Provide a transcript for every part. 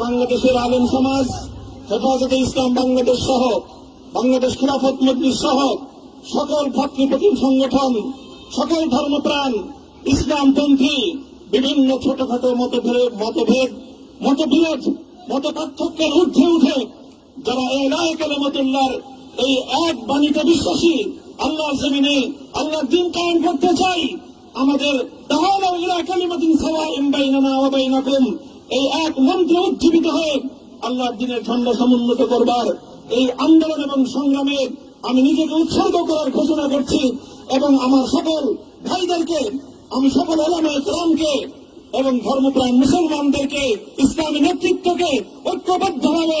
বাংলাদেশের আলেম সমাজ, হেফাজতে ইসলাম বাংলাদেশ সহ, বাংলাদেশ খেলাফত মজলিস সহ সকল ভাতৃপ্রতিম সংগঠন, সকল ধর্মপ্রাণ, ইসলামপন্থী, বিভিন্ন ছোটখাটো মতভেদ মতভেদ, মতবিরোধ মত পার্থক্যের ঊর্ধ্বে উঠে যারা এই রায় কালামতুল্লাহর এই এক বাণীতে বিশ্বাসী, আল্লাহর জমিনে আল্লাহর দিন কায়েম করতে চাই। আমাদের এই এক মন্ত্রে উজ্জীবিত হয়ে আল্লাহর দিনের ঝন্ডা সমুন্নত করবার এই আন্দোলন এবং সংগ্রামে আমি নিজেকে উৎসর্গ করার ঘোষণা করছি এবং আমার সকল ভাইদেরকে, আমি সকল ওলামায়ে কেরামকে এবং ধর্মপ্রাণ মুসলমানদেরকে, ইসলামী নেতৃত্বকে ঐক্যবদ্ধভাবে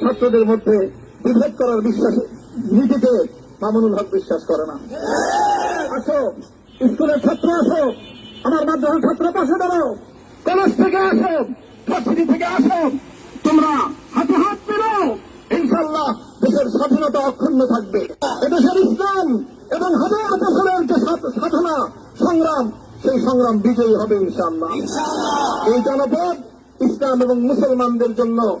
ছাত্রদের মধ্যে বিভেদ করার বিশ্বাস নীতিতে মামুনুল হক বিশ্বাস করে না। আসো, স্কুলের ছাত্র আসো, আমার মাদ্রাসার ছাত্র পাশে দাঁড়াও। কলেজ থেকে আসো ভার্সিটি থেকে আসো, তোমরা হাতে হাত মেলাও। ইনশাল্লাহ দেশের স্বাধীনতা অক্ষুণ্ণ থাকবে। এদেশের ইসলাম এবং হাজার বছরের যে সাধ- সাধনা, সংগ্রাম, সেই সংগ্রাম বিজয়ী হবে ইনশাল্লাহ এই জনপদ ইসলাম এবং মুসলমানদের জন্য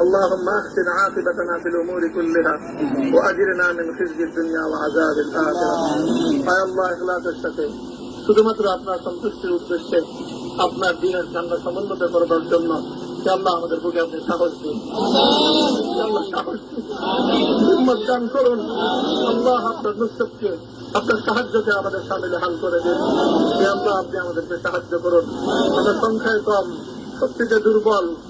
اللهم احسن عاقبتنا في الامور كلها واجرنا من خزي الدنيا وعذاب الاخره আয় আল্লাহ ইখলাসের সাথে শুধুমাত্র আপনার সন্তুষ্টির উদ্দেশ্যে আপনার দিনের ঠান্ডা সমুন্নত করবার জন্য হে আল্লাহ আমাদের বুকে আপনি সাহস দিন হে আল্লাহ সাহস দিন হিম্মত দান করুন আল্লাহ আপনার নুসরতকে আপনার সাহায্যকে আমাদের সামিলে হাল করে দিন হে আল্লাহ আপনি আমাদেরকে সাহায্য করুন আমরা সংখ্যায় কম শক্তিতে দুর্বল যে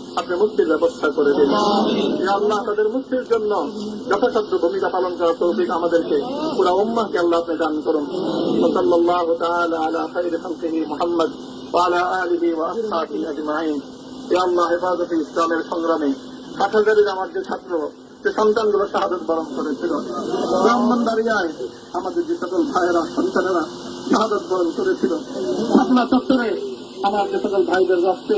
আপনি মুক্তির ব্যবস্থা করে দিন। আল্লাহ, তাদের মুক্তির জন্য যথাসাধ্য ভূমিকা পালন করার তৌফিক আমাদেরকে পুরা উম্মাহকে আল্লাহ আপনি দান করুন। হেফাজতে ইসলামের সংগ্রামে হাজারের আমার যে ছাত্র, যে সন্তানগুলো বরণ করেছিল, ব্রাহ্মণ দাঁড়িয়ায় আমাদের যে সকল ভাইয়েরা, সন্তানেরা শাহাদত বরণ করেছিল, আপনার চত্বরে আমার যে সকল ভাইদের রক্তে